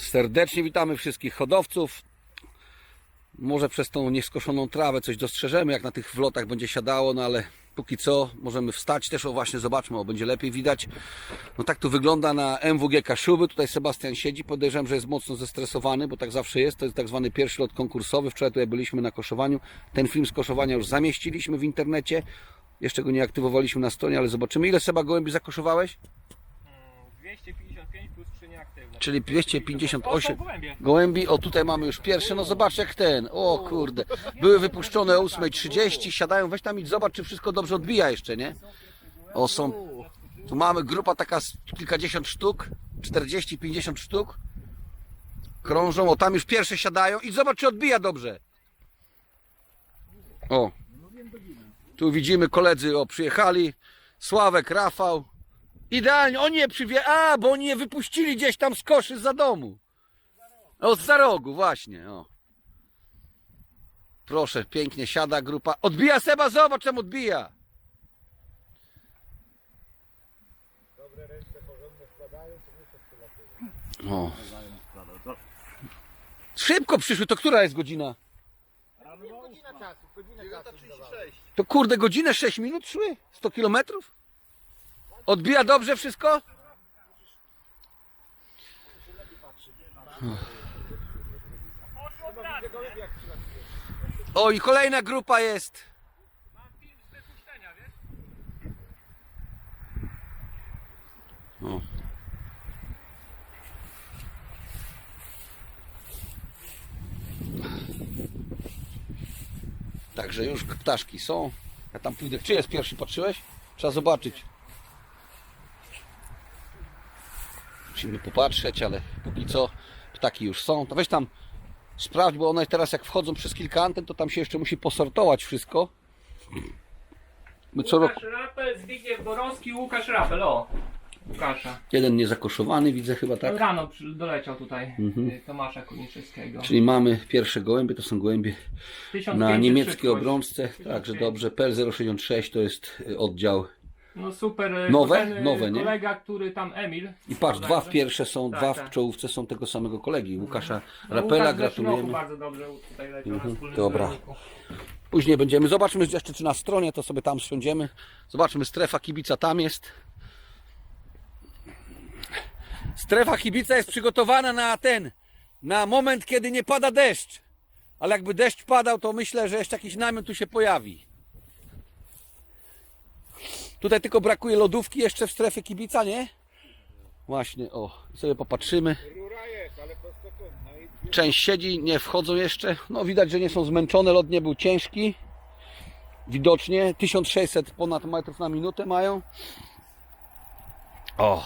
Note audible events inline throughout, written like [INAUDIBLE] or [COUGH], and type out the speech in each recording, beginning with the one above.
Serdecznie witamy wszystkich hodowców. Może przez tą nieskoszoną trawę coś dostrzeżemy, jak na tych wlotach będzie siadało, no ale póki co możemy wstać też, o właśnie zobaczmy, o będzie lepiej widać. No tak tu wygląda na MWG Kaszuby, tutaj Sebastian siedzi, podejrzewam, że jest mocno zestresowany, bo tak zawsze jest, to jest tak zwany pierwszy lot konkursowy, wczoraj tutaj byliśmy na koszowaniu, ten film z koszowania już zamieściliśmy w internecie, jeszcze go nie aktywowaliśmy na stronie, ale zobaczymy. Ile Seba gołębi zakoszowałeś? 255 plus 3 nieaktywne. Czyli 258 O, są gołębie. gołębi. O, tutaj mamy już pierwsze. No zobacz jak ten. O kurde. Były wypuszczone o 8.30. Siadają. Weź tam i zobacz, czy wszystko dobrze odbija jeszcze, nie? O, są. Tu mamy grupa taka z kilkadziesiąt sztuk. 40-50 sztuk. Krążą. O, tam już pierwsze siadają. I zobacz, czy odbija dobrze. O. Tu widzimy koledzy, o, przyjechali. Sławek, Rafał. Idealnie, oni je przywie... A, bo oni je wypuścili gdzieś tam z koszy za domu. O, za rogu, właśnie, o. Proszę, pięknie siada grupa. Odbija Seba, zobacz, czemu odbija. O. Szybko przyszły, to która jest godzina? Godzina czasu, godzina czasu. 36. To kurde, godzinę 6 minut szły? 100 kilometrów? Odbija dobrze wszystko? O, i kolejna grupa jest. Także już ptaszki są. Ja tam pójdę. Czy jest pierwszy? Patrzyłeś? Trzeba zobaczyć. Musimy popatrzeć, ale póki co ptaki już są. To weź tam sprawdź, bo one teraz jak wchodzą przez kilka anten, to tam się jeszcze musi posortować wszystko. My co roku Łukasz Rapel, Zbigniew Borowski, Łukasz Rapel, o. Łukasza. jeden niezakoszowany, widzę chyba tak. Rano przy- doleciał tutaj y, Tomasza Konieczewskiego. Czyli mamy pierwsze gołębie, to są gołębie 1500 na niemieckiej szybkość. obrączce, także dobrze. PL066 to jest y, oddział. No super. y, Nowe? Y, Nowe, nie? Kolega, który tam Emil. I patrz, dwa w pierwsze są, Tak, dwa w tak. czołówce są tego samego kolegi, Łukasza No, Rapela, Łukasz roku gratulujemy. bardzo dobrze tutaj leciał Mhm, na wspólnym dobra. zbiorniku. Później będziemy, zobaczmy jeszcze czy na stronie, to sobie tam siądziemy. Zobaczmy, strefa kibica tam jest. Strefa kibica jest przygotowana na ten, na moment, kiedy nie pada deszcz. Ale jakby deszcz padał, to myślę, że jeszcze jakiś namiot tu się pojawi. Tutaj tylko brakuje lodówki jeszcze w strefie kibica, nie? Właśnie, o, sobie popatrzymy. Rura jest, ale prostokątna. i- Część siedzi, nie wchodzą jeszcze. No widać, że nie są zmęczone, lot nie był ciężki. Widocznie 1600 ponad metrów na minutę mają. O,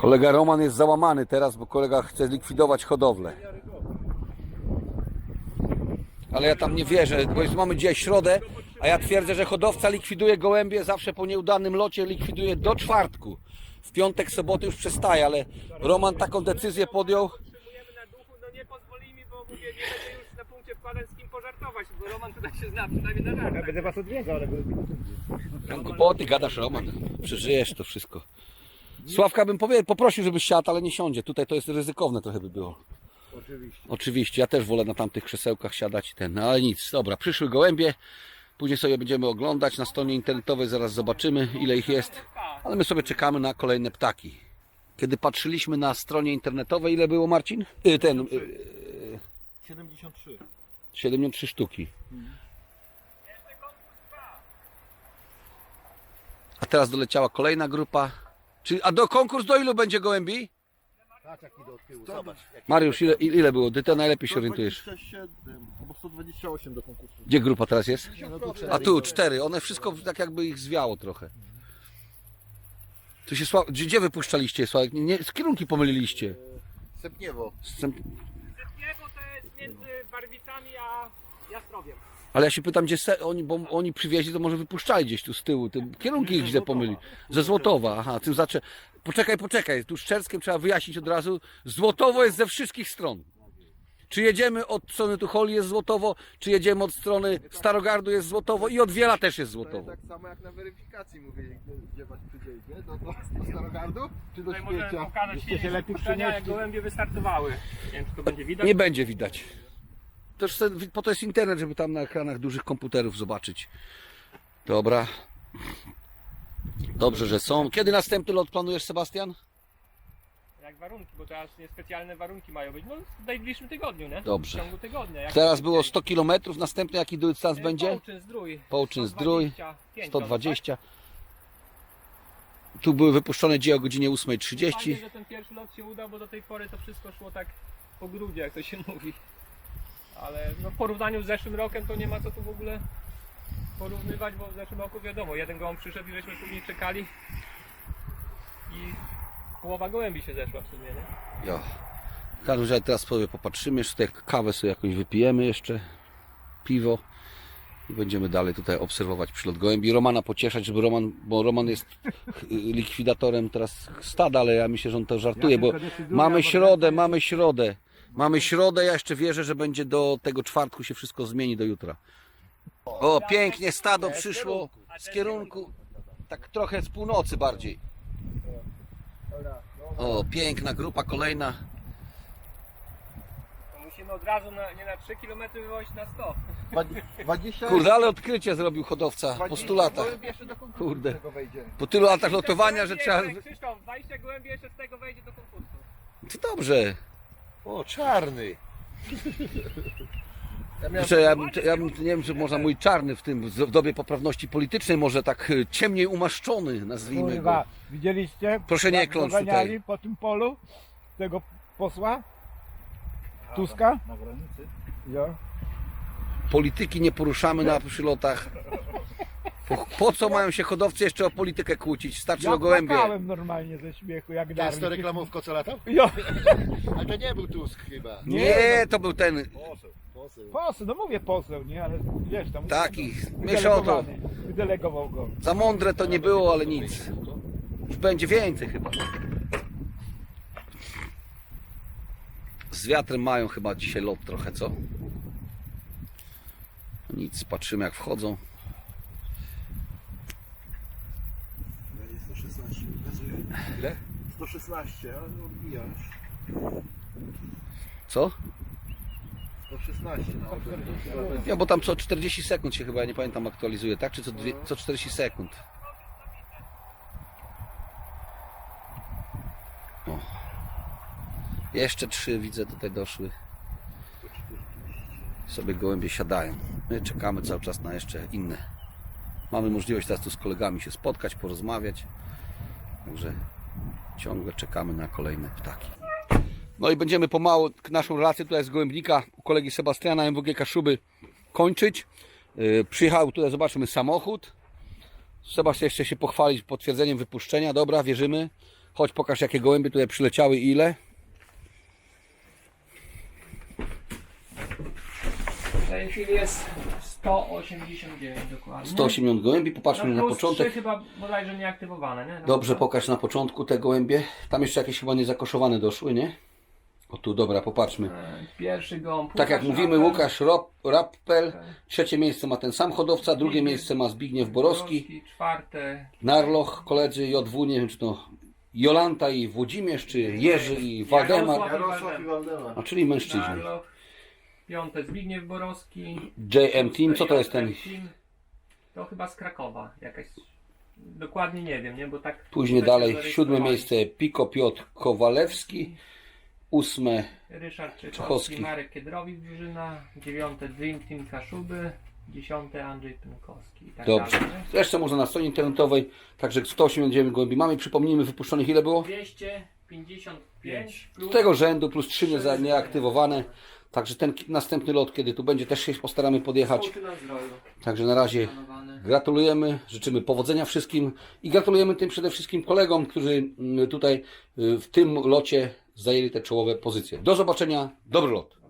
kolega Roman jest załamany teraz, bo kolega chce zlikwidować hodowlę. Ale ja tam nie wierzę, bo już mamy dzisiaj środę, a ja twierdzę, że hodowca likwiduje gołębie zawsze po nieudanym locie, likwiduje do czwartku. W piątek, soboty już przestaje, ale Roman taką decyzję podjął. na duchu, no nie pozwoli mi, bo mówię, nie będę już na punkcie wkładać z kim pożartować, bo Roman tutaj się zna, przynajmniej na żartach. będę was odwiedzał, ale będę Tam głupoty gadasz, Roman. Przeżyjesz to wszystko. Sławka bym poprosił, żebyś siadł, ale nie siądzie. Tutaj to jest ryzykowne trochę by było. Oczywiście. Oczywiście, ja też wolę na tamtych krzesełkach siadać i ten, no ale nic. Dobra, przyszły gołębie. Później sobie będziemy oglądać na stronie internetowej, zaraz zobaczymy ile ich jest. Ale my sobie czekamy na kolejne ptaki. Kiedy patrzyliśmy na stronie internetowej, ile było Marcin? Y, ten, y, 73. 73 sztuki. A teraz doleciała kolejna grupa. Czy, a do konkurs do ilu będzie gołębi? Patrz jaki do tyłu, zobacz. jaki- Mariusz, ile, ile było? Ty to najlepiej się orientujesz. 127 albo 128 do konkursu. Gdzie grupa teraz jest? No A tu cztery. One wszystko tak jakby ich zwiało trochę. Tu się sła... gdzie, gdzie wypuszczaliście Sławek? Nie, nie, z kierunki pomyliliście. Sępniewo. Stem- Niebo to jest między Barwicami a Jastrowiem. Ale ja się pytam, gdzie se... oni, bo oni przywieźli, to może wypuszczali gdzieś tu z tyłu. Te kierunki ich źle pomyli. Ze Złotowa, aha, tym zaczę... Poczekaj, poczekaj, tu Szczerskiem trzeba wyjaśnić od razu. Złotowo jest ze wszystkich stron. Czy jedziemy od strony Tucholi jest złotowo, czy jedziemy od strony Starogardu jest złotowo i od Wiela też jest To jest złotowo. tak samo jak na weryfikacji mówię, gdzie was przyjdzie, do, do, do Starogardu, czy do Tutaj możemy śmiecia. pokazać Jeszcze się z lepiej jak gołębie wystartowały. Nie wiem, czy to będzie widać. Nie będzie widać. Też se- po to jest internet, żeby tam na ekranach dużych komputerów zobaczyć. Dobra. Dobrze, że są. Kiedy następny lot planujesz, Sebastian? Jak warunki, bo teraz niespecjalne warunki mają być. No w najbliższym tygodniu, nie? Dobrze. W ciągu tygodnia. Jak Teraz było najszybciej. 100 km, następny jaki dystans E, będzie? Połczyn zdrój. Połczyn zdrój, 125 120. Tu były wypuszczone dzieje o godzinie tak? Fajnie, 8.30. że ten pierwszy lot się udał, bo do tej pory to wszystko szło tak po grudzie, jak to się [LAUGHS] mówi. Ale no, w porównaniu z zeszłym rokiem to nie ma co tu w ogóle porównywać, bo w zeszłym roku wiadomo, jeden gołąb przyszedł i żeśmy później czekali i połowa gołębi się zeszła w sumie, nie? Jo. W każdym razie teraz sobie popatrzymy, jeszcze tutaj kawę sobie jakąś wypijemy jeszcze, piwo i będziemy dalej tutaj obserwować przylot gołębi. Romana pocieszać, żeby Roman, bo Roman jest [LAUGHS] likwidatorem teraz stada, ale ja myślę, że on to żartuje, Ja bo tylko decyduję, mamy bo środę, tak- mamy środę. Mamy środę, ja jeszcze wierzę, że będzie do tego czwartku się wszystko zmieni do jutra. O, pięknie stado przyszło z kierunku, tak trochę z północy bardziej. O, piękna grupa kolejna. To musimy od razu na, nie na 3 km wywozić na 100. 20 Kurde, ale odkrycie zrobił hodowca po 100 latach. gołębi jeszcze do konkursu Kurde. tego wejdzie. Po tylu latach lotowania, że trzeba... Krzysztof, 20 gołębi jeszcze z tego wejdzie do konkursu. To dobrze. O, czarny. Ja Kurczę, ja, bym, ja bym, nie wiem, czy można mój czarny w tym, w dobie poprawności politycznej, może tak e, ciemniej umaszczony, nazwijmy go. Kurwa, widzieliście? Proszę nie jak kląć doganiali tutaj. po tym polu tego posła Tuska? na granicy. Ja. Polityki nie poruszamy na przylotach. Po, po co mają się hodowcy jeszcze o politykę kłócić? Starczy Ja o gołębie. płakałem normalnie ze śmiechu, jak To jest to darli. reklamówko co latał? Jo, Ale to nie był Tusk chyba. Nie, to był ten Poseł. Poseł. poseł, no mówię poseł, nie, ale wiesz tam. taki. Mniejsza o to. Wydelegovany, Wydelegował go. Za mądre to nie było, ale nic. Już będzie więcej chyba. Z wiatrem mają chyba dzisiaj lot trochę, co? Nic, patrzymy jak wchodzą. 116. Ile? 116, ale odbijasz. Co? 116 na. Ja, bo tam co 40 sekund się chyba, ja nie pamiętam, aktualizuje, tak? Czy co, dwie, co 40 sekund? O. Jeszcze trzy widzę tutaj doszły. Sobie gołębie siadają. My czekamy cały czas na jeszcze inne. Mamy możliwość teraz tu z kolegami się spotkać, porozmawiać. Także ciągle czekamy na kolejne ptaki. No i będziemy pomału naszą relację tutaj z Gołębnika u kolegi Sebastiana MWG Kaszuby kończyć. Yy, Przyjechał tutaj, zobaczymy samochód. Sebastian jeszcze się pochwalić potwierdzeniem wypuszczenia. Dobra, wierzymy. Chodź pokaż jakie gołębie tutaj przyleciały i ile. W tej chwili jest 189 dokładnie. 180 gołębi, popatrzmy no na plus początek. chyba bodajże nieaktywowane, nie? No, Dobrze, pokaż na początku te gołębie. Tam jeszcze jakieś chyba niezakoszowane doszły, nie? O tu, dobra, popatrzmy. E, Pierwszy gąb. Tak jak mówimy. Łukasz Rop, Rappel. Trzecie miejsce ma ten sam hodowca, drugie miejsce ma Zbigniew Borowski. Czwarte. Narloch, koledzy JW, nie wiem czy to Jolanta i Włodzimierz, czy Jerzy i Waldemar, Jarosław i Waldemar. a czyli mężczyźni. Narloch. Piąte Zbigniew Borowski. JM Team, co to jest ten? Team. To chyba z Krakowa jakaś. Dokładnie nie wiem, nie? Bo tak. Później dalej siódme miejsce Piko Piotr Kowalewski, ósme Ryszard Czechowski. Marek Kiedrowicz drużyna, dziewiąte Dream Team Kaszuby, dziesiąte Andrzej Pynkowski. i Tak Dobrze. Dalej, nie? Zresztą można na stronie internetowej, także 189 gołębi mamy. Przypomnijmy, wypuszczonych ile było? 255 plus Z tego rzędu plus 3 nie- nieaktywowane. Także ten ki- następny lot, kiedy tu będzie, też się postaramy podjechać. Także na razie. Gratulujemy, życzymy powodzenia wszystkim i gratulujemy tym przede wszystkim kolegom, którzy mm, tutaj y, w tym locie zajęli te czołowe pozycje. Do zobaczenia, dobry lot.